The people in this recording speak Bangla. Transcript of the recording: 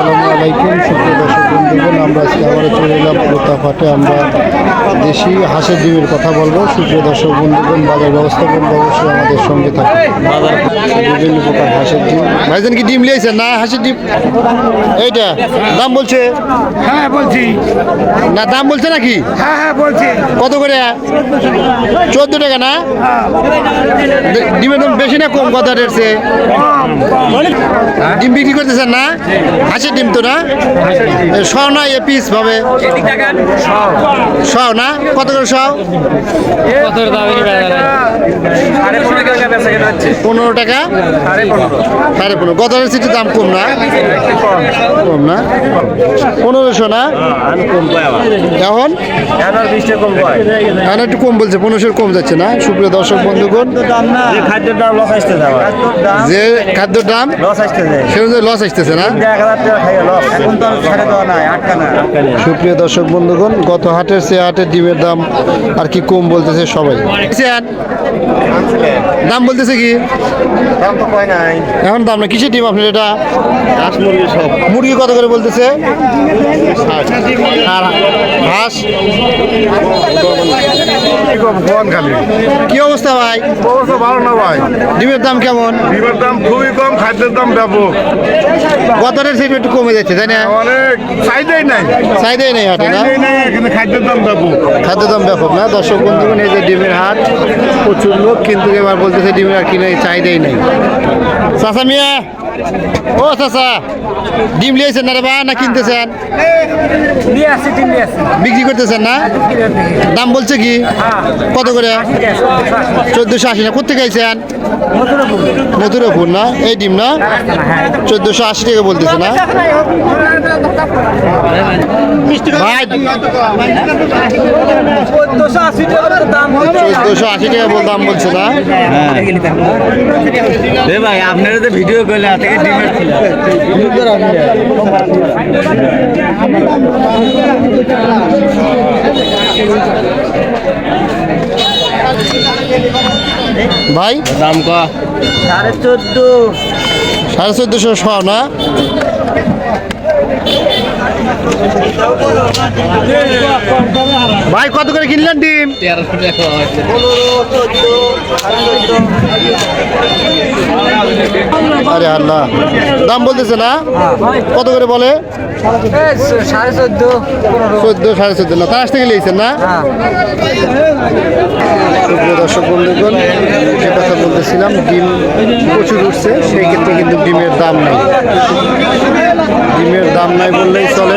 আসসালামু আলাইকুম সুপ্রিয় দর্শক বন্ধুগণ আমরা আজকে আবার চলে এলাম প্রতাপহাটে আমরা দেশি হাঁসের ডিমের কথা বলব। সুপ্রিয় দর্শক বন্ধুগণ বাজার ব্যবস্থাপন অবশ্যই আমাদের সঙ্গে থাকে বিভিন্ন প্রকার হাঁসের ডিম। ভাইজান কি ডিম লিয়েছেন? না হাঁসের ডিম? এইটা দাম বলছে? হ্যাঁ বলছি। না দাম বলছে নাকি? হ্যাঁ হ্যাঁ বলছি। কত করে? চোদ্দ টাকা না? ডিমের দাম বেশি না কম কথা রেটছে ডিম বিক্রি করতেছেন না? হাঁসের ডিম তো না? শ না এ পিস ভাবে। শ না? কত করে শ পনেরো টাকা। সাড়ে পনেরো। গত সিটি দাম কম না? কম না? পনেরোশো না? এখন? এখন একটু কম বলছে পনেরোশোর কম যাচ্ছে না? সুপ্রিয় দর্শক বন্ধুগণ যে খাদ্যের দাম লস আসতে যাবে যে খাদ্যর দাম লস আসতে সে লস আসতেছে না? এখন তো ছেড়ে দেওয়া নাই সুপ্রিয় দর্শক বন্ধুগণ গত হাটের সে হাটের ডিমের দাম আর কি কম বলতেছে সবাই? দাম বলতেছে কি? দাম তো কয় নাই। এখন দাম না কিসের ডিম আপনার এটা? হাঁস মুরগি সব। মুরগি কত করে বলতেছে? আর হাঁস? খালি কি অবস্থা ভাই? অবস্থা ভালো না ভাই। ডিমের দাম কেমন? ডিমের দাম খুবই কম খাদ্যের দাম ব্যাপক। গত হাটের একটু কমে যাচ্ছে তাই না? অনেক চাহিদাই নাই। চাহিদাই নেই হাটে না? এখানে খাদ্যের দাম ব্যাপক। খাদ্য দাম ব্যাপক না? দর্শক বন্ধুগণ এই যে ডিমের হাট প্রচুর লোক কিন্তু এবার বলতেছে ডিমের আর কিনে চাহিদাই নেই। চাচা মিয়া ও চাচা ডিম লিয়েছেন না রে বা না কিনতেছেন? বিক্রি করতেছেন না? দাম বলছে কি? কত করে? চোদ্দোশো আশি না কোথেকে আইছেন? মথুরাপুর না? এই ডিম না? চোদ্দোশো আশি টাকা বলতেছে না? ভাই চোদ্দশো আশি টাকা দাম চোদ্দোশো আশি টাকা বল দাম বলছে না? ভাই আপনারা তো ভিডিও করলে ভাই? দাম ক? সাড়ে চোদ্দ। সাড়ে চোদ্দশো শ না ভাই, কত করে কিনলেন ডিম? আরে আল্লাহ। দাম বলতেছে না? কত করে বলে? সাড়ে সাড়ে না না? বলতেছিলাম, ডিম প্রচুর উঠছে, সেই ক্ষেত্রে কিন্তু ডিমের দাম নেই। ডিমের দাম নাই বললেই চলে।